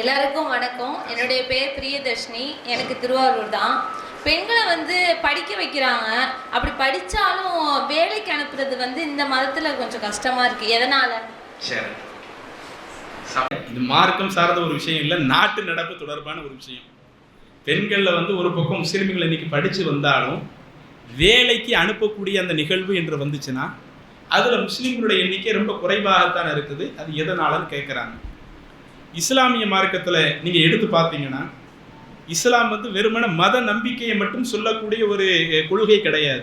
எல்லாருக்கும் வணக்கம். என்னுடைய பேர் பிரியதர்ஷினி. எனக்கு திருவாரூர் தான். பெண்களை வந்து படிக்க வைக்கிறாங்க. அப்படி படித்தாலும் வேலைக்கு அனுப்புறது வந்து இந்த மதத்தில் கொஞ்சம் கஷ்டமாக இருக்குது எதனால்? சரி. இது மார்க்கம் சார்ந்த ஒரு விஷயம் இல்லை நாட்டு நடப்பு தொடர்பான ஒரு விஷயம். பெண்களில் வந்து ஒரு பக்கம் முஸ்லீம்கள் இன்னைக்கு படித்து வந்தாலும் வேலைக்கு அனுப்பக்கூடிய அந்த நிகழ்வு என்று வந்துச்சுன்னா அதில் முஸ்லீம்களுடைய எண்ணிக்கை ரொம்ப குறைவாகத்தான் இருக்குது. அது எதனாலன்னு கேட்குறாங்க இஸ்லாமிய மார்க்கத்தில் நீங்கள் எடுத்து பார்த்தீங்கன்னா இஸ்லாம் வந்து வெறுமன மத நம்பிக்கையை மட்டும் சொல்லக்கூடிய ஒரு கொள்கை கிடையாது.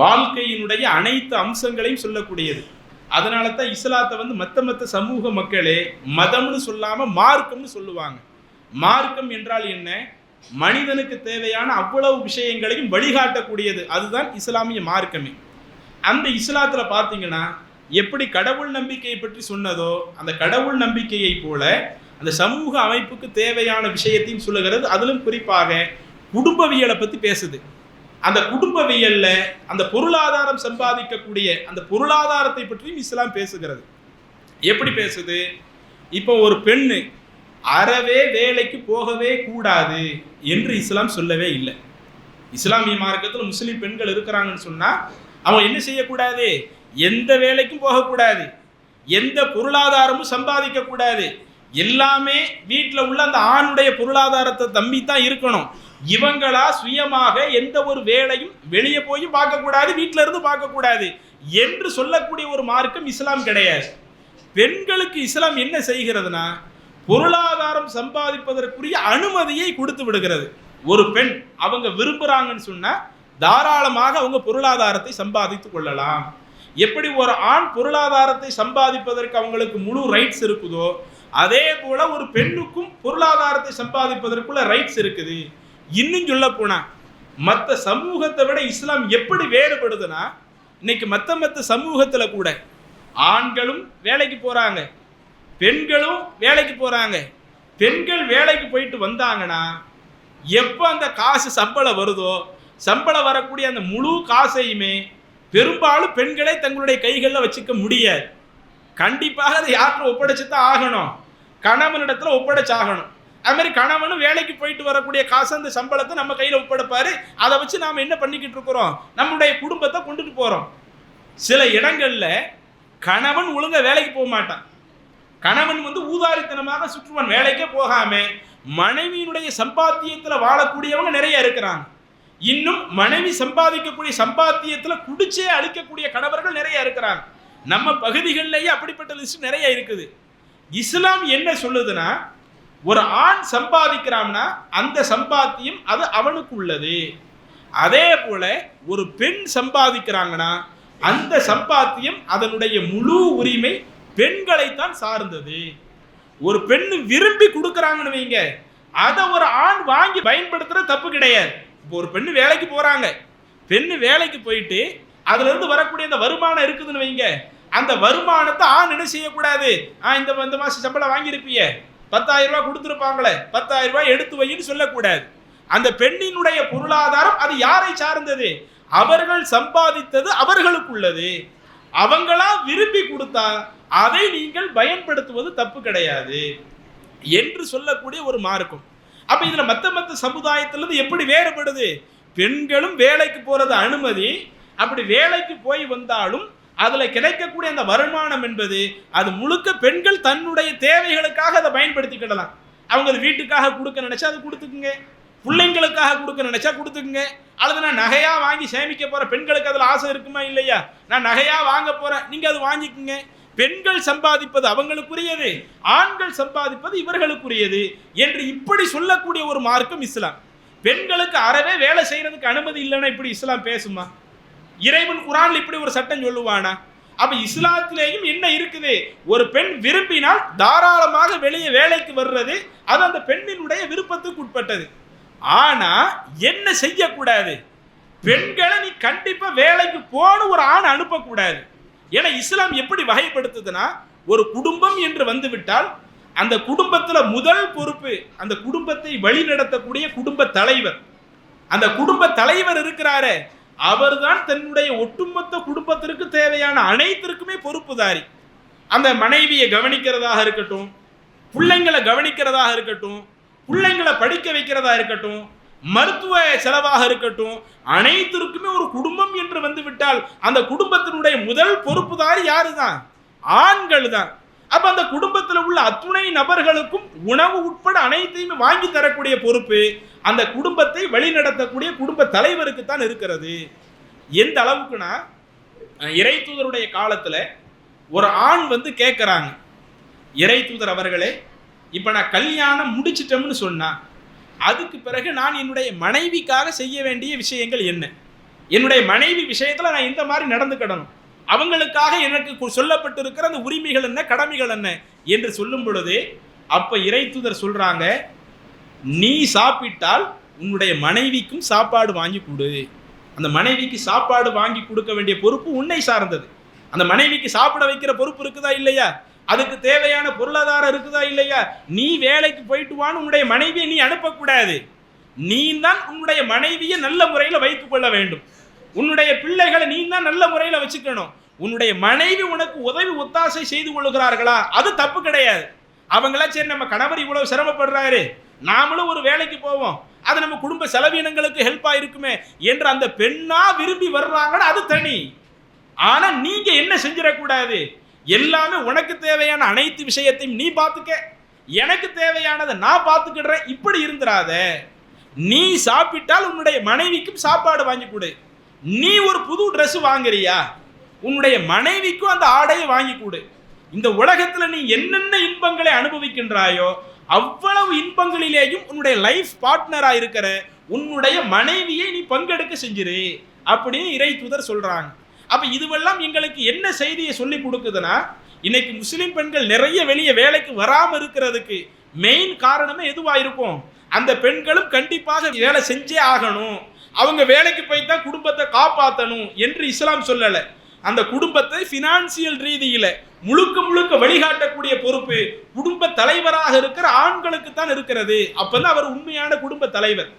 வாழ்க்கையினுடைய அனைத்து அம்சங்களையும் சொல்லக்கூடியது. அதனால தான் இஸ்லாத்தை வந்து மற்ற மற்ற சமூக மக்களே மதம்னு சொல்லாமல் மார்க்கம்னு சொல்லுவாங்க. மார்க்கம் என்றால் என்ன? மனிதனுக்கு தேவையான அவ்வளவு விஷயங்களையும் வழிகாட்டக்கூடியது. அதுதான் இஸ்லாமிய மார்க்கமே. அந்த இஸ்லாத்தில் பார்த்தீங்கன்னா எப்படி கடவுள் நம்பிக்கையை பற்றி சொன்னதோ அந்த கடவுள் நம்பிக்கையை போல அந்த சமூக அமைப்புக்கு தேவையான விஷயத்தையும் சொல்லுகிறது. அதிலும் குறிப்பாக குடும்பவியலை பற்றி பேசுது. அந்த குடும்பவியல்ல அந்த பொருளாதாரம் சம்பாதிக்கக்கூடிய அந்த பொருளாதாரத்தை பற்றியும் இஸ்லாம் பேசுகிறது. எப்படி பேசுது? இப்போ ஒரு பெண்ணு அறவே வேலைக்கு போகவே கூடாது என்று இஸ்லாம் சொல்லவே இல்லை. இஸ்லாமிய மார்க்கத்தில் முஸ்லீம் பெண்கள் இருக்கிறாங்கன்னு சொன்னால் அவங்க என்ன செய்யக்கூடாது? எந்த வேலைக்கும் போகக்கூடாது. எந்த பொருளாதாரமும் சம்பாதிக்க கூடாது எல்லாமே வீட்டில் உள்ள அந்த ஆணுடைய பொருளாதாரத்தை தம்பி தான் இருக்கணும். இவங்களா சுயமாக எந்த ஒரு வேலையும் வெளியே போய் பார்க்கக்கூடாது வீட்டில இருந்து பார்க்கக்கூடாது என்று சொல்லக்கூடிய ஒரு மார்க்கம் இஸ்லாம் கிடையாது. பெண்களுக்கு இஸ்லாம் என்ன செய்கிறதுனா பொருளாதாரம் சம்பாதிப்பதற்குரிய அனுமதியை கொடுத்து விடுகிறது. ஒரு பெண் அவங்க விரும்புகிறாங்கன்னு சொன்னால் தாராளமாக அவங்க பொருளாதாரத்தை சம்பாதித்து கொள்ளலாம். எப்படி ஒரு ஆண் பொருளாதாரத்தை சம்பாதிப்பதற்கு அவங்களுக்கு முழு ரைட்ஸ் இருக்குதோ அதே போல ஒரு பெண்ணுக்கும் பொருளாதாரத்தை சம்பாதிப்பதற்குள்ள ரைட்ஸ் இருக்குது. இன்னும் சொல்ல போனா மற்ற சமூகத்தை விட இஸ்லாம் எப்படி வேறுபடுதுன்னா இன்னைக்கு மற்ற மற்ற சமூகத்தில் கூட ஆண்களும் வேலைக்கு போகிறாங்க பெண்களும் வேலைக்கு போகிறாங்க பெண்கள் வேலைக்கு போயிட்டு வந்தாங்கன்னா எப்போ அந்த காசு சம்பளம் வருதோ சம்பளம் வரக்கூடிய அந்த முழு காசையுமே பெரும்பாலும் பெண்களே தங்களுடைய கைகளில் வச்சுக்க முடியாது. கண்டிப்பாக அதை யார்கிட்ட ஒப்படைச்சு தான் ஆகணும்? கணவனிடத்தில் ஒப்படைச்சாகணும். ஆகணும் மாதிரி கணவனும் வேலைக்கு போயிட்டு வரக்கூடிய காசு அந்த சம்பளத்தை நம்ம கையில் ஒப்படைப்பாரு. அதை வச்சு நாம் என்ன பண்ணிக்கிட்டு இருக்கிறோம்? நம்முடைய குடும்பத்தை கொண்டுட்டு போகிறோம் சில இடங்களில் கணவன் ஒழுங்காக வேலைக்கு போக மாட்டான். கணவன் வந்து ஊதாரித்தனமாக சுற்றுவான். வேலைக்கே போகாம மனைவியினுடைய சம்பாத்தியத்தில் வாழக்கூடியவங்க நிறைய இருக்கிறாங்க. இன்னும் மனைவி சம்பாதிக்கக்கூடிய சம்பாத்தியத்தில் குடிச்சே அழிக்கக்கூடிய கணவர்கள் நிறைய இருக்கிறாங்க. நம்ம பகுதிகளிலேயே அப்படிப்பட்ட லிஸ்ட் நிறைய இருக்குது. இஸ்லாம் என்ன சொல்லுதுன்னா ஒரு ஆண் சம்பாதிக்கிறான்னா அந்த சம்பாத்தியம் அது அவனுக்கு உள்ளது அதே போல ஒரு பெண் சம்பாதிக்கிறாங்கன்னா அந்த சம்பாத்தியம் அதனுடைய முழு உரிமை பெண்களைத்தான் சார்ந்தது. ஒரு பெண் விரும்பி கொடுக்குறாங்கன்னு வைங்க. அதை ஒரு ஆண் வாங்கி பயன்படுத்துற தப்பு கிடையாது. இப்போ ஒரு பெண்ணு வேலைக்கு போறாங்க. பெண்ணு வேலைக்கு போயிட்டு அதுல இருந்து வரக்கூடிய அந்த வருமானம் இருக்குதுன்னு வைங்க. அந்த வருமானத்தை ஆண் என்ன செய்யக்கூடாது? ஆ இந்த இந்த மாசம் சம்பளம் வாங்கியிருப்பிய. பத்தாயிரம் ரூபாய் கொடுத்துருப்பாங்களே. பத்தாயிரம் ரூபாய் எடுத்து வைன்னு சொல்லக்கூடாது. அந்த பெண்ணினுடைய பொருளாதாரம் அது யாரை சார்ந்தது? அவர்கள் சம்பாதித்தது அவர்களுக்குள்ளது. அவங்களா விரும்பி கொடுத்தா அதை நீங்கள் பயன்படுத்துவது தப்பு கிடையாது. என்று சொல்லக்கூடிய ஒரு மார்க்கம். அப்போ இதில் மற்ற மற்ற சமுதாயத்திலேருந்து எப்படி வேறுபடுது? பெண்களும் வேலைக்கு போகிறது அனுமதி. அப்படி வேலைக்கு போய் வந்தாலும் அதில் கிடைக்கக்கூடிய அந்த வருமானம் என்பது அது முழுக்க பெண்கள் தன்னுடைய தேவைகளுக்காக அதை பயன்படுத்திக்கிடலாம். அவங்க அது வீட்டுக்காக கொடுக்க நினச்சா அது கொடுத்துக்குங்க. பிள்ளைங்களுக்காக கொடுக்க நினச்சா கொடுத்துக்குங்க. அல்லது நான் நகையாக வாங்கி சேமிக்க போகிறேன் பெண்களுக்கு அதில் ஆசை இருக்குமா இல்லையா? நான் நகையாக வாங்க போகிறேன் நீங்கள் அது வாங்கிக்குங்க. பெண்கள் சம்பாதிப்பது அவங்களுக்குரியது ஆண்கள் சம்பாதிப்பது இவர்களுக்குரியது என்று இப்படி சொல்லக்கூடிய ஒரு மார்க்கம் இஸ்லாம். பெண்களுக்கு அறவே வேலை செய்யறதுக்கு அனுமதி இல்லைன்னா இப்படி இஸ்லாம் பேசுமா? இறைவன் குரான் இப்படி ஒரு சட்டம் சொல்லுவானா? அப்ப இஸ்லாத்திலேயும் என்ன இருக்குது? ஒரு பெண் விரும்பினால் தாராளமாக வெளியே வேலைக்கு வர்றது அது அந்த பெண்ணினுடைய விருப்பத்துக்கு உட்பட்டது. ஆனா என்ன செய்யக்கூடாது? பெண்களை நீ கண்டிப்பா வேலைக்கு போன ஒரு ஆண் அனுப்பக்கூடாது. ஏன்னா இஸ்லாம் எப்படி வகைப்படுத்துதுன்னா ஒரு குடும்பம் என்று வந்துவிட்டால் அந்த குடும்பத்தில் முதல் பொறுப்பு அந்த குடும்பத்தை வழிநடத்தக்கூடிய குடும்ப தலைவர். அந்த குடும்ப தலைவர் இருக்கிறாரே அவர்தான் தன்னுடைய ஒட்டுமொத்த குடும்பத்திற்கு தேவையான அனைத்திற்குமே பொறுப்புதாரி. அந்த மனைவியை கவனிக்கிறதாக இருக்கட்டும் பிள்ளைங்களை கவனிக்கிறதாக இருக்கட்டும் பிள்ளைங்களை படிக்க வைக்கிறதா இருக்கட்டும் மருத்துவ செலவாக இருக்கட்டும் அனைத்திற்குமே ஒரு குடும்பம் என்று வந்துவிட்டால் அந்த குடும்பத்தினுடைய முதல் பொறுப்புதாரி யாரு தான் ஆண்கள் தான் அப்ப அந்த குடும்பத்தில் உள்ள அத்துணை நபர்களுக்கும் உணவு உட்பட அனைத்தையுமே வாங்கி தரக்கூடிய பொறுப்பு அந்த குடும்பத்தை வழிநடத்தக்கூடிய குடும்ப தலைவருக்கு தான் இருக்கிறது. எந்த அளவுக்குன்னா இறை தூதருடைய காலத்துல ஒரு ஆண் வந்து கேட்குறாங்க இறை தூதர் அவர்களே இப்போ நான் கல்யாணம் முடிச்சிட்டோம்னு சொன்னா அதுக்கு பிறகு நான் என்னுடைய மனைவிக்காக செய்ய வேண்டிய விஷயங்கள் என்ன? என்னுடைய மனைவி விஷயத்தில் நான் இந்த மாதிரி நடந்துக்கிடணும் அவங்களுக்காக எனக்கு சொல்லப்பட்டிருக்கிற அந்த உரிமைகள் என்ன கடமைகள் என்ன என்று சொல்லும் பொழுது அப்போ இறைத்துதர் சொல்கிறாங்க நீ சாப்பிட்டால் உன்னுடைய மனைவிக்கும் சாப்பாடு வாங்கி கொடு. அந்த மனைவிக்கு சாப்பாடு வாங்கி கொடுக்க வேண்டிய பொறுப்பு உன்னை சார்ந்தது. அந்த மனைவிக்கு சாப்பிட வைக்கிற பொறுப்பு இருக்குதா இல்லையா? அதுக்கு தேவையான பொருளாதாரம் இருக்குதா இல்லையா? நீ வேலைக்கு போயிட்டு வான்னு உன்னுடைய மனைவியை நீ அனுப்பக்கூடாது. நீ தான் உன்னுடைய மனைவியை நல்ல முறையில் வைத்துக்கொள்ள வேண்டும். உன்னுடைய பிள்ளைகளை நீ தான் நல்ல முறையில் வச்சுக்கணும். உன்னுடைய மனைவி உனக்கு உதவி ஒத்தாசை செய்து கொள்கிறார்களா அது தப்பு கிடையாது. அவங்களா சரி நம்ம கணவர் இவ்வளவு சிரமப்படுறாரு. நாமளும் ஒரு வேலைக்கு போவோம். அது நம்ம குடும்ப செலவினங்களுக்கு ஹெல்ப்பா இருக்குமே என்று அந்த பெண்ணா விரும்பி வர்றாங்கன்னா அது தனி. ஆனா நீங்க என்ன செஞ்சிடக்கூடாது? எல்லாமே உனக்கு தேவையான அனைத்து விஷயத்தையும் நீ பார்த்துக்க. எனக்கு தேவையானதை நான் பார்த்துக்கிடுறேன். இப்படி இருந்துடாத நீ சாப்பிட்டால் உன்னுடைய மனைவிக்கும் சாப்பாடு வாங்கி கொடு. நீ ஒரு புது ட்ரெஸ் வாங்குறியா? உன்னுடைய மனைவிக்கும் அந்த ஆடையை வாங்கி கொடு. இந்த உலகத்தில் நீ என்னென்ன இன்பங்களை அனுபவிக்கின்றாயோ அவ்வளவு இன்பங்களிலேயும் உன்னுடைய லைஃப் பார்ட்னராக இருக்கிற உன்னுடைய மனைவியை நீ பங்கெடுக்க செஞ்சிரு அப்படின்னு இறை தூதர் சொல்கிறாங்க அப்போ இதுவெல்லாம் எங்களுக்கு என்ன செய்தியை சொல்லி கொடுக்குதுன்னா இன்னைக்கு முஸ்லீம் பெண்கள் நிறைய வெளியே வேலைக்கு வராமல் இருக்கிறதுக்கு மெயின் காரணமே எதுவாக இருக்கும்? அந்த பெண்களும் கண்டிப்பாக வேலை செஞ்சே ஆகணும். அவங்க வேலைக்கு போய் தான் குடும்பத்தை காப்பாற்றணும் என்று இஸ்லாம் சொல்லலை. அந்த குடும்பத்தை ஃபினான்சியல் ரீதியில் முழுக்க முழுக்க வழிகாட்டக்கூடிய பொறுப்பு குடும்ப தலைவராக இருக்கிற ஆண்களுக்கு தான் இருக்கிறது. அப்பதான் அவர் உண்மையான குடும்ப தலைவர்.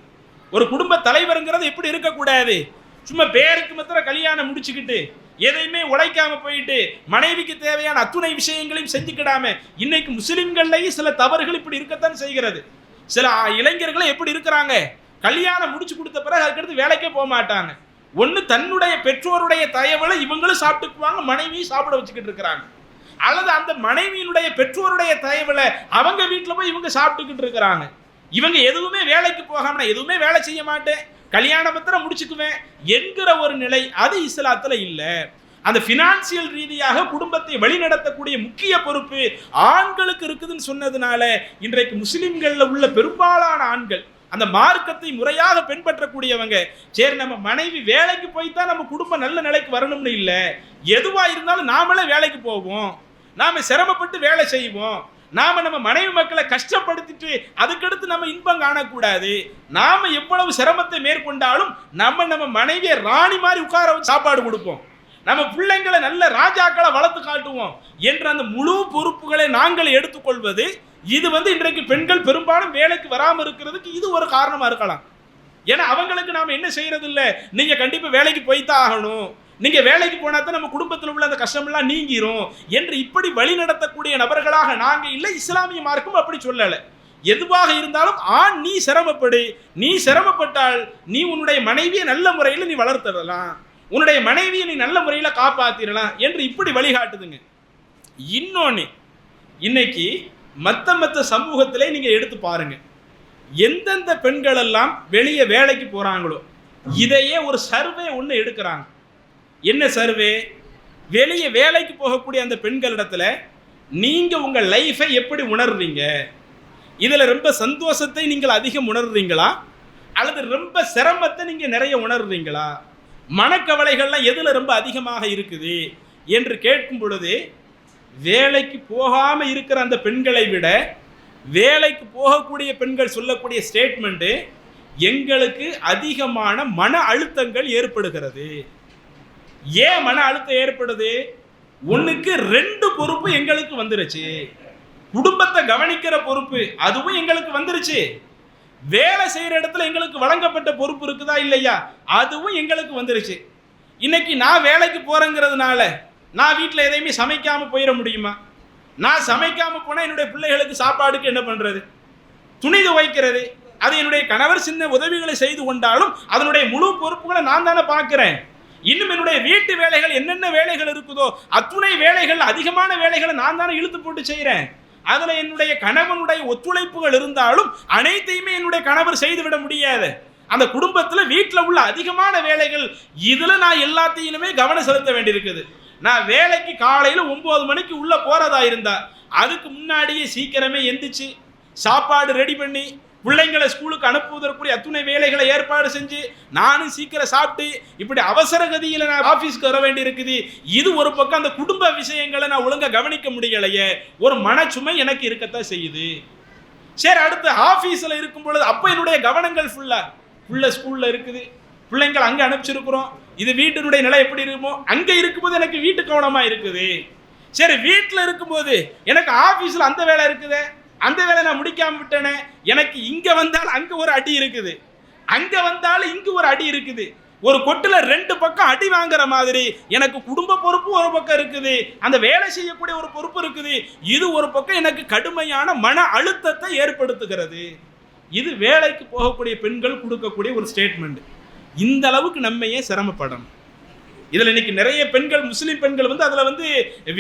ஒரு குடும்ப தலைவருங்கிறது எப்படி இருக்கக்கூடாது? சும்மா பேருக்கு மாத்திரம் கல்யாணம் முடிச்சுக்கிட்டு எதையுமே உழைக்காம போயிட்டு மனைவிக்கு தேவையான அத்துணை விஷயங்களையும் செஞ்சுக்கிடாம இன்னைக்கு முஸ்லிம்கள்லையும் சில தவறுகள் இப்படி இருக்கத்தான் செய்கிறது. சில இளைஞர்களும் எப்படி இருக்கிறாங்க? கல்யாணம் முடிச்சு கொடுத்த பிறகு அதுக்கடுத்து வேலைக்கே போக மாட்டாங்க. ஒன்று தன்னுடைய பெற்றோருடைய தயவலை இவங்களும் சாப்பிட்டுக்குவாங்க மனைவியும் சாப்பிட வச்சுக்கிட்டு இருக்கிறாங்க. அல்லது அந்த மனைவியினுடைய பெற்றோருடைய தயவில் அவங்க வீட்டில் போய் இவங்க சாப்பிட்டுக்கிட்டு இருக்கிறாங்க. இவங்க எதுவுமே வேலைக்கு போகாம எதுவுமே வேலை செய்ய மாட்டேன். கல்யாண பத்திரம் முடிச்சுக்குவேன் என்கிற ஒரு நிலை அது இஸ்லாத்தில் இல்லை. அந்த ஃபினான்சியல் ரீதியாக குடும்பத்தை வழிநடத்தக்கூடிய முக்கிய பொறுப்பு ஆண்களுக்கு இருக்குதுன்னு சொன்னதுனால இன்றைக்கு முஸ்லிம்களில் உள்ள பெரும்பாலான ஆண்கள் அந்த மார்க்கத்தை முறையாக பின்பற்றக்கூடியவங்க சரி நம்ம மனைவி வேலைக்கு போய் தான் நம்ம குடும்பம் நல்ல நிலைக்கு வரணும்னு இல்லை. எதுவாக இருந்தாலும் நாமளே வேலைக்கு போவோம். நாம் சிரமப்பட்டு வேலை செய்வோம். நாம் நம்ம மனைவி மக்களை கஷ்டப்படுத்திட்டு அதுக்கடுத்து நம்ம இன்பம் காணக்கூடாது. நாம் எவ்வளவு சிரமத்தை மேற்கொண்டாலும் நம்ம நம்ம மனைவியை ராணி மாதிரி உட்கார வச்சு சாப்பாடு கொடுப்போம். நம்ம பிள்ளைங்களை நல்ல ராஜாக்களை வளர்த்து காட்டுவோம் என்ற அந்த முழு பொறுப்புகளை நாங்கள் எடுத்துக்கொள்வது இது வந்து இன்றைக்கு பெண்கள் பெரும்பாலும் வேலைக்கு வராமல் இருக்கிறதுக்கு இது ஒரு காரணமாக இருக்கலாம். ஏன்னா அவங்களுக்கு நாம் என்ன செய்யறது இல்லை நீங்கள் கண்டிப்பாக வேலைக்கு போய்த்தான் ஆகணும். நீங்கள் வேலைக்கு போனா தான் நம்ம குடும்பத்தில் உள்ள அந்த கஷ்டமெல்லாம் நீங்கிரும் என்று இப்படி வழி நடத்தக்கூடிய நபர்களாக நாங்கள் இல்லை இஸ்லாமிய மார்க்கும் அப்படி சொல்லலை. எதுவாக இருந்தாலும் ஆண் நீ சிரமப்படு. நீ சிரமப்பட்டால் நீ உன்னுடைய மனைவியை நல்ல முறையில் நீ வளர்த்திடலாம். உன்னுடைய மனைவியை நீ நல்ல முறையில் காப்பாத்திடலாம் என்று இப்படி வழிகாட்டுதுங்க. இன்னொன்று இன்னைக்கு மற்ற மற்ற சமூகத்திலே நீங்கள் எடுத்து பாருங்க. எந்தெந்த பெண்கள் எல்லாம் வெளியே வேலைக்கு போகிறாங்களோ இதையே ஒரு சர்வே ஒன்று எடுக்கிறாங்க. என்ன சர்வே? வெளியே வேலைக்கு போகக்கூடிய அந்த பெண்களிடத்துல நீங்கள் உங்கள் லைஃபை எப்படி உணர்றீங்க? இதில் ரொம்ப சந்தோஷத்தை நீங்கள் அதிகம் உணர்றீங்களா? அல்லது ரொம்ப சிரமத்தை நீங்கள் நிறைய உணர்றீங்களா? மனக்கவலைகள்லாம் எதில் ரொம்ப அதிகமாக இருக்குது? என்று கேட்கும் பொழுது வேலைக்கு போகாமல் இருக்கிற அந்த பெண்களை விட வேலைக்கு போகக்கூடிய பெண்கள் சொல்லக்கூடிய ஸ்டேட்மெண்ட்டு எங்களுக்கு அதிகமான மன அழுத்தங்கள் ஏற்படுகிறது. ஏன் மன அழுத்தம் ஏற்படுது? ஒன்றுக்கு ரெண்டு பொறுப்பு எங்களுக்கு வந்துருச்சு. குடும்பத்தை கவனிக்கிற பொறுப்பு அதுவும் எங்களுக்கு வந்துருச்சு. வேலை செய்கிற இடத்துல எங்களுக்கு வழங்கப்பட்ட பொறுப்பு இருக்குதா இல்லையா? அதுவும் எங்களுக்கு வந்துருச்சு. இன்னைக்கு நான் வேலைக்கு போகிறேங்கிறதுனால நான் வீட்டில் எதையுமே சமைக்காமல் போயிட முடியுமா? நான் சமைக்காமல் போனால் என்னுடைய பிள்ளைகளுக்கு சாப்பாடுக்கு என்ன பண்ணுறது துணி துவைக்கிறது அது என்னுடைய கணவர் சின்ன உதவிகளை செய்து கொண்டாலும் அதனுடைய முழு பொறுப்புகளை நான் தானே பார்க்குறேன். இன்னும் என்னுடைய வீட்டு வேலைகள் என்னென்ன வேலைகள் இருக்குதோ அத்துணை வேலைகள் அதிகமான வேலைகளை நான் தானே இழுத்து போட்டு செய்கிறேன் அதில் என்னுடைய கணவனுடைய ஒத்துழைப்புகள் இருந்தாலும் அனைத்தையுமே என்னுடைய கணவர் செய்துவிட முடியாது. அந்த குடும்பத்தில் வீட்டில் உள்ள அதிகமான வேலைகள் இதில் நான் எல்லாத்தையுமே கவனம் செலுத்த வேண்டியிருக்குது. நான் வேலைக்கு காலையில் ஒம்பது மணிக்கு உள்ளே போகிறதா இருந்தா அதுக்கு முன்னாடியே சீக்கிரமே எந்திரிச்சு சாப்பாடு ரெடி பண்ணி பிள்ளைங்களை ஸ்கூலுக்கு அனுப்புவதற்குரிய அத்துணை வேலைகளை ஏற்பாடு செஞ்சு நானும் சீக்கிரம் சாப்பிட்டு இப்படி அவசர கதியில் நான் ஆஃபீஸ்க்கு வர வேண்டி இருக்குது இது ஒரு பக்கம் அந்த குடும்ப விஷயங்களை நான் ஒழுங்காக கவனிக்க முடியலையே. ஒரு மனச்சுமை எனக்கு இருக்கத்தான் செய்யுது. சரி அடுத்து ஆஃபீஸில் இருக்கும் பொழுது அப்போ என்னுடைய கவனங்கள் ஃபுல்லாக ஃபுல்லாக ஸ்கூலில் இருக்குது. பிள்ளைங்கள் அங்கே அனுப்பிச்சிருக்கிறோம். இது வீட்டினுடைய நிலை எப்படி இருக்குமோ அங்கே இருக்கும்போது எனக்கு வீட்டு கவனமாக இருக்குது. சரி வீட்டில் இருக்கும்போது எனக்கு ஆஃபீஸில் அந்த வேலை இருக்குதே? அந்த வேலை நான் முடிக்காம விட்டேனே எனக்கு இங்கே வந்தால் அங்கே ஒரு அடி இருக்குது. அங்கே வந்தாலும் இங்கே ஒரு அடி இருக்குது. ஒரு கொட்டுல ரெண்டு பக்கம் அடி வாங்குற மாதிரி எனக்கு குடும்ப பொறுப்பு ஒரு பக்கம் இருக்குது. அந்த வேலை செய்யக்கூடிய ஒரு பொறுப்பு இருக்குது. இது ஒரு பக்கம் எனக்கு கடுமையான மன அழுத்தத்தை ஏற்படுத்துகிறது. இது வேலைக்கு போகக்கூடிய பெண்கள் கொடுக்கக்கூடிய ஒரு ஸ்டேட்மெண்ட் இந்த அளவுக்கு நம்ம ஏன் சிரமப்படணும்? இதில் இன்னைக்கு நிறைய பெண்கள் முஸ்லீம் பெண்கள் வந்து அதில் வந்து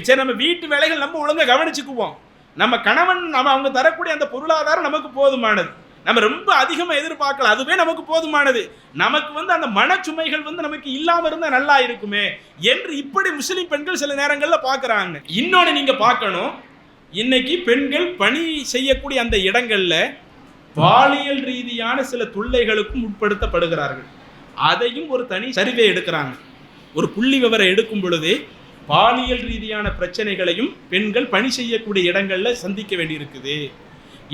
சரி நம்ம வீட்டு வேலைகள் நம்ம ஒழுங்காக கவனிச்சுக்குவோம். நம்ம கணவன் நம்ம அவங்க தரக்கூடிய அந்த பொருளாதாரம் நமக்கு போதுமானது. நம்ம ரொம்ப அதிகமாக எதிர்பார்க்கல அதுவே நமக்கு போதுமானது. நமக்கு வந்து அந்த மனச்சுமைகள் வந்து நமக்கு இல்லாமல் இருந்தால் நல்லா இருக்குமே என்று இப்படி முஸ்லீம் பெண்கள் சில நேரங்களில் பார்க்குறாங்க இன்னொன்று நீங்கள் பார்க்கணும். இன்னைக்கு பெண்கள் பணி செய்யக்கூடிய அந்த இடங்களில் பாலியல் ரீதியான சில தொல்லைகளுக்கும் உட்படுத்தப்படுகிறார்கள். அதையும் ஒரு தனி சரிவை எடுக்கிறாங்க. ஒரு புள்ளி விவரம் எடுக்கும் பொழுது பாலியல் ரீதியான பிரச்சனைகளையும் பெண்கள் பணி செய்யக்கூடிய இடங்களில் சந்திக்க வேண்டியிருக்குது.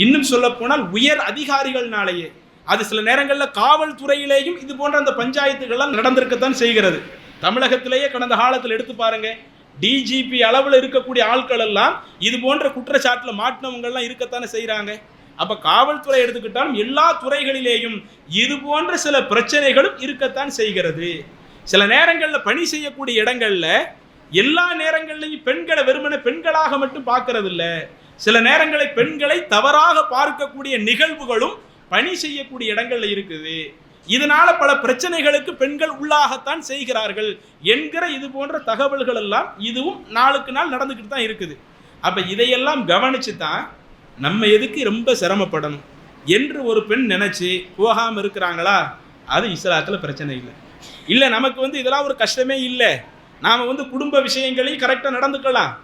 இன்னும் சொல்லப்போனால் உயர் அதிகாரிகள்னாலேயே அது சில நேரங்களில் காவல்துறையிலேயும் இது போன்ற அந்த பஞ்சாயத்துகள்லாம் நடந்திருக்கத்தான் செய்கிறது. தமிழகத்திலேயே கடந்த காலத்தில் எடுத்து பாருங்க டிஜிபி அளவில் இருக்கக்கூடிய ஆட்கள் எல்லாம் இது போன்ற குற்றச்சாட்டில் மாட்டினவங்கள்லாம் இருக்கத்தானே செய்கிறாங்க அப்போ காவல்துறை எடுத்துக்கிட்டாலும் எல்லா துறைகளிலேயும் இது போன்ற சில பிரச்சனைகளும் இருக்கத்தான் செய்கிறது. சில நேரங்களில் பணி செய்யக்கூடிய இடங்களில் எல்லா நேரங்கள்லையும் பெண்களை வெறுமன பெண்களாக மட்டும் பார்க்கறது இல்லை சில நேரங்களில் பெண்களை தவறாக பார்க்கக்கூடிய நிகழ்வுகளும் பணி செய்யக்கூடிய இடங்கள்ல இருக்குது. இதனால பல பிரச்சனைகளுக்கு பெண்கள் உள்ளாகத்தான் செய்கிறார்கள் என்கிற இது போன்ற தகவல்கள் எல்லாம் இதுவும் நாளுக்கு நாள் நடந்துக்கிட்டு தான் இருக்குது. அப்ப இதையெல்லாம் கவனிச்சு தான் நம்ம எதுக்கு ரொம்ப சிரமப்படணும் என்று ஒரு பெண் நினைச்சு போகாம இருக்கிறாங்களா? அது இஸ்லாத்துல பிரச்சனை இல்லை. இல்லை நமக்கு வந்து இதெல்லாம் ஒரு கஷ்டமே இல்லை. நாம் வந்து குடும்ப விஷயங்களையும் கரெக்டாக நடந்துக்கலாம்.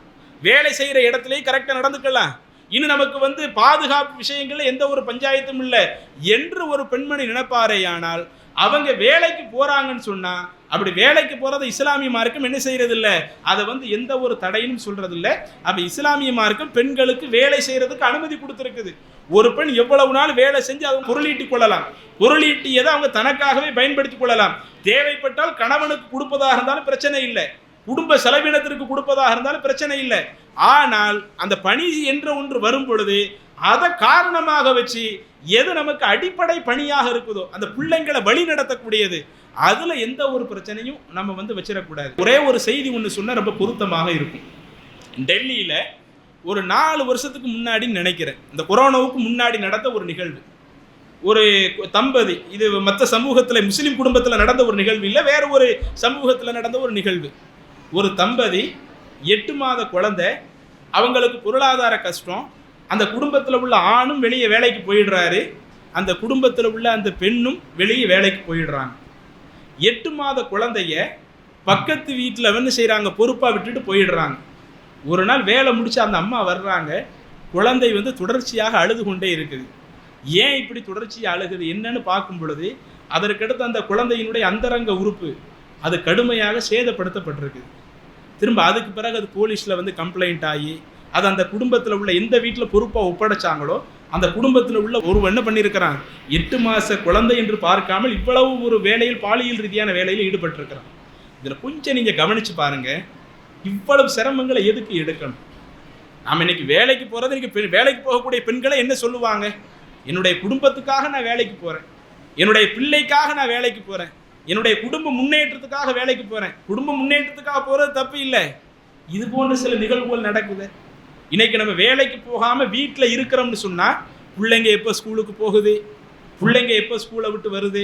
வேலை செய்கிற இடத்துலையும் கரெக்டாக நடந்துக்கலாம். இன்னும் நமக்கு வந்து பாதுகாப்பு விஷயங்களில் எந்த ஒரு பஞ்சாயத்தும் இல்லை. என்று ஒரு பெண்மணி நினைப்பாரேயானால் அவங்க வேலைக்கு போகிறாங்கன்னு சொன்னால் அப்படி வேலைக்கு போகிறத இஸ்லாமிய மார்க்கம் என்ன செய்கிறது இல்லை அதை வந்து எந்த ஒரு தடையும் சொல்கிறது இல்லை அப்போ இஸ்லாமிய மார்க்கம் பெண்களுக்கு வேலை செய்கிறதுக்கு அனுமதி கொடுத்துருக்குது. ஒரு பெண் எவ்வளவு நாள் வேலை செஞ்சு அதை பொருளீட்டிக் கொள்ளலாம். பொருளீட்டியதை அவங்க தனக்காகவே பயன்படுத்திக் கொள்ளலாம். தேவைப்பட்டால் கணவனுக்கு கொடுப்பதாக இருந்தாலும் பிரச்சனை இல்லை. குடும்ப செலவினத்திற்கு கொடுப்பதாக இருந்தாலும் பிரச்சனை இல்லை. ஆனால் அந்த பணி என்ற ஒன்று வரும் பொழுது அதை காரணமாக வச்சு எது நமக்கு அடிப்படை பணியாக இருக்குதோ அந்த பிள்ளைங்களை வழி நடத்தக்கூடியது அதில் எந்த ஒரு பிரச்சனையும் நம்ம வந்து வச்சிடக்கூடாது. ஒரே ஒரு செய்தி ஒன்று சொன்னால் ரொம்ப பொருத்தமாக இருக்கும். டெல்லியில் ஒரு நாலு வருஷத்துக்கு முன்னாடி நினைக்கிறேன் இந்த கொரோனாவுக்கு முன்னாடி நடந்த ஒரு நிகழ்வு. ஒரு தம்பதி இது மற்ற சமூகத்தில் முஸ்லீம் குடும்பத்தில் நடந்த ஒரு நிகழ்வு இல்லை வேற ஒரு சமூகத்தில் நடந்த ஒரு நிகழ்வு. ஒரு தம்பதி எட்டு மாத குழந்தை அவங்களுக்கு பொருளாதார கஷ்டம் அந்த குடும்பத்தில் உள்ள ஆணும் வெளியே வேலைக்கு போயிடுறாரு. அந்த குடும்பத்தில் உள்ள அந்த பெண்ணும் வெளியே வேலைக்கு போயிடுறாங்க. எட்டு மாத குழந்தைய பக்கத்து வீட்டில் வந்து செய்கிறாங்க பொறுப்பாக விட்டுட்டு போயிடுறாங்க. ஒரு நாள் வேலை முடிச்சு அந்த அம்மா வர்றாங்க. குழந்தை வந்து தொடர்ச்சியாக அழுது கொண்டே இருக்குது. ஏன் இப்படி தொடர்ச்சியாக அழுகுது? என்னன்னு பார்க்கும் பொழுது அதற்கடுத்து அந்த குழந்தையினுடைய அந்தரங்க உறுப்பு அது கடுமையாக சேதப்படுத்தப்பட்டிருக்கு. திரும்ப அதுக்கு பிறகு அது போலீஸில் வந்து கம்ப்ளைண்ட் ஆகி அது அந்த குடும்பத்தில் உள்ள எந்த வீட்டில் பொறுப்பாக ஒப்படைச்சாங்களோ அந்த குடும்பத்தில் உள்ள ஒரு என்ன பண்ணியிருக்கிறான் எட்டு மாத குழந்தை என்று பார்க்காமல் இவ்வளவு ஒரு வேலையில் பாலியல் ரீதியான வேலையில் ஈடுபட்டிருக்கிறான் இதில் கொஞ்சம் நீங்கள் கவனித்து பாருங்கள் இவ்வளவு சிரமங்களை எதுக்கு எடுக்கணும்? நாம் இன்னைக்கு வேலைக்கு போகிறது இன்னைக்கு பெண் வேலைக்கு போகக்கூடிய பெண்களை என்ன சொல்லுவாங்க? என்னுடைய குடும்பத்துக்காக நான் வேலைக்கு போகிறேன் என்னுடைய பிள்ளைக்காக நான் வேலைக்கு போகிறேன் என்னுடைய குடும்ப முன்னேற்றத்துக்காக வேலைக்கு போகிறேன் குடும்ப முன்னேற்றத்துக்காக போகிறது தப்பு இல்லை. இது போன்ற சில நிகழ்வுகள் நடக்குது. இன்னைக்கு நம்ம வேலைக்கு போகாமல் வீட்டில் இருக்கிறோம்னு சொன்னால் பிள்ளைங்க எப்போ ஸ்கூலுக்கு போகுது? பிள்ளைங்க எப்போ ஸ்கூலை விட்டு வருது?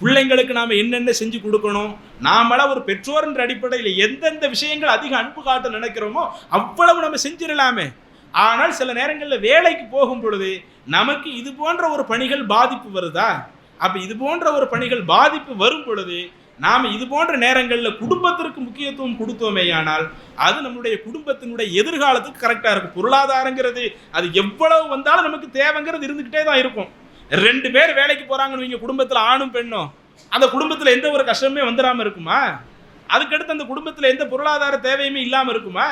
பிள்ளைங்களுக்கு நாம் என்னென்ன செஞ்சு கொடுக்கணும்? நாமளா ஒரு பெற்றோர்ன்ற அடிப்படையில் எந்தெந்த விஷயங்கள் அதிக அன்பு காட்ட நினைக்கிறோமோ அவ்வளவு நம்ம செஞ்சிடலாமே. ஆனால் சில நேரங்களில் வேலைக்கு போகும் பொழுது நமக்கு இது போன்ற ஒரு பணிகள் பாதிப்பு வருதா? அப்போ இது போன்ற ஒரு பணிகள் பாதிப்பு வரும் பொழுது நாம் இது போன்ற நேரங்களில் குடும்பத்திற்கு முக்கியத்துவம் கொடுத்தோமேயானால் அது நம்முடைய குடும்பத்தினுடைய எதிர்காலத்துக்கு கரெக்டாக இருக்கும். பொருளாதாரங்கிறது அது எவ்வளவு வந்தாலும் நமக்கு தேவைங்கிறது இருந்துக்கிட்டே தான் இருக்கும். ரெண்டு பேர் வேலைக்கு போகிறாங்கன்னு வைங்க குடும்பத்தில் ஆணும் பெண்ணும். அந்த குடும்பத்தில் எந்த ஒரு கஷ்டமே வந்துடாமல் இருக்குமா? அதுக்கடுத்து அந்த குடும்பத்தில் எந்த பொருளாதார தேவையுமே இல்லாமல் இருக்குமா?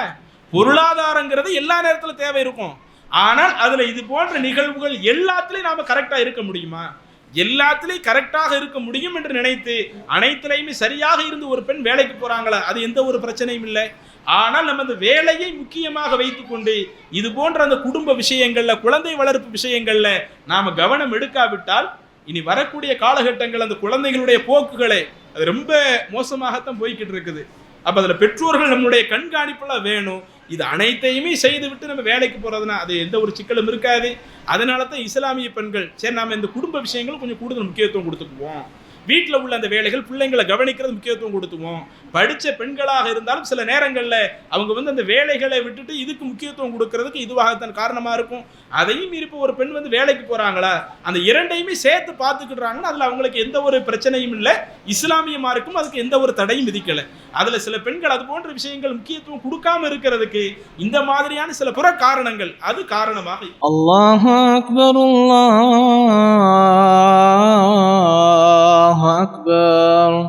பொருளாதாரங்கிறது எல்லா நேரத்தில் தேவை இருக்கும். ஆனால் அதில் இது போன்ற நிகழ்வுகள் எல்லாத்துலேயும் நாம் கரெக்டாக இருக்க முடியுமா? எல்லாத்துலேயும் கரெக்டாக இருக்க முடியும் என்று நினைத்து அனைத்துலேயுமே சரியாக இருந்து ஒரு பெண் வேலைக்கு போறாங்களா? அது எந்த ஒரு பிரச்சனையும் இல்லை. ஆனால் நம்ம அந்த வேலையை முக்கியமாக வைத்துக்கொண்டு இது போன்ற அந்த குடும்ப விஷயங்கள்ல குழந்தை வளர்ப்பு விஷயங்கள்ல நாம கவனம் எடுக்காவிட்டால் இனி வரக்கூடிய காலகட்டங்கள் அந்த குழந்தைகளுடைய போக்குகளை அது ரொம்ப மோசமாகத்தான் போய்கிட்டு இருக்குது. அப்ப அதுல பெற்றோர்கள் நம்மளுடைய கண்காணிப்புல வேணும். இது அனைத்தையுமே செய்து விட்டு நம்ம வேலைக்கு போகிறதுனா அது எந்த ஒரு சிக்கலும் இருக்காது. அதனால தான் இஸ்லாமிய பெண்கள் சரி நாம் இந்த குடும்ப விஷயங்கள் கொஞ்சம் கூடுதல் முக்கியத்துவம் கொடுத்துக்குவோம். வீட்டில் உள்ள அந்த வேலைகள் பிள்ளைங்களை கவனிக்கிறது முக்கியத்துவம் கொடுத்துவோம். படித்த பெண்களாக இருந்தாலும் சில நேரங்களில் அவங்க வந்து அந்த வேலைகளை விட்டுட்டு இதுக்கு முக்கியத்துவம் கொடுக்கறதுக்கு இதுவாகத்தான் காரணமாக இருக்கும். அதையும் மீறி இப்போ ஒரு பெண் வந்து வேலைக்கு போகிறாங்களா அந்த இரண்டையுமே சேர்த்து பார்த்துக்கிடுறாங்கன்னா அதில் அவங்களுக்கு எந்த ஒரு பிரச்சனையும் இல்லை. இஸ்லாமியமாருக்கும் அதுக்கு எந்த ஒரு தடையும் விதிக்கலை. அதில் சில பெண்கள் அது போன்ற விஷயங்கள் முக்கியத்துவம் கொடுக்காம இருக்கிறதுக்கு இந்த மாதிரியான சில புற காரணங்கள் அது காரணமாக அல்லாஹ் அக்பர் الله أكبر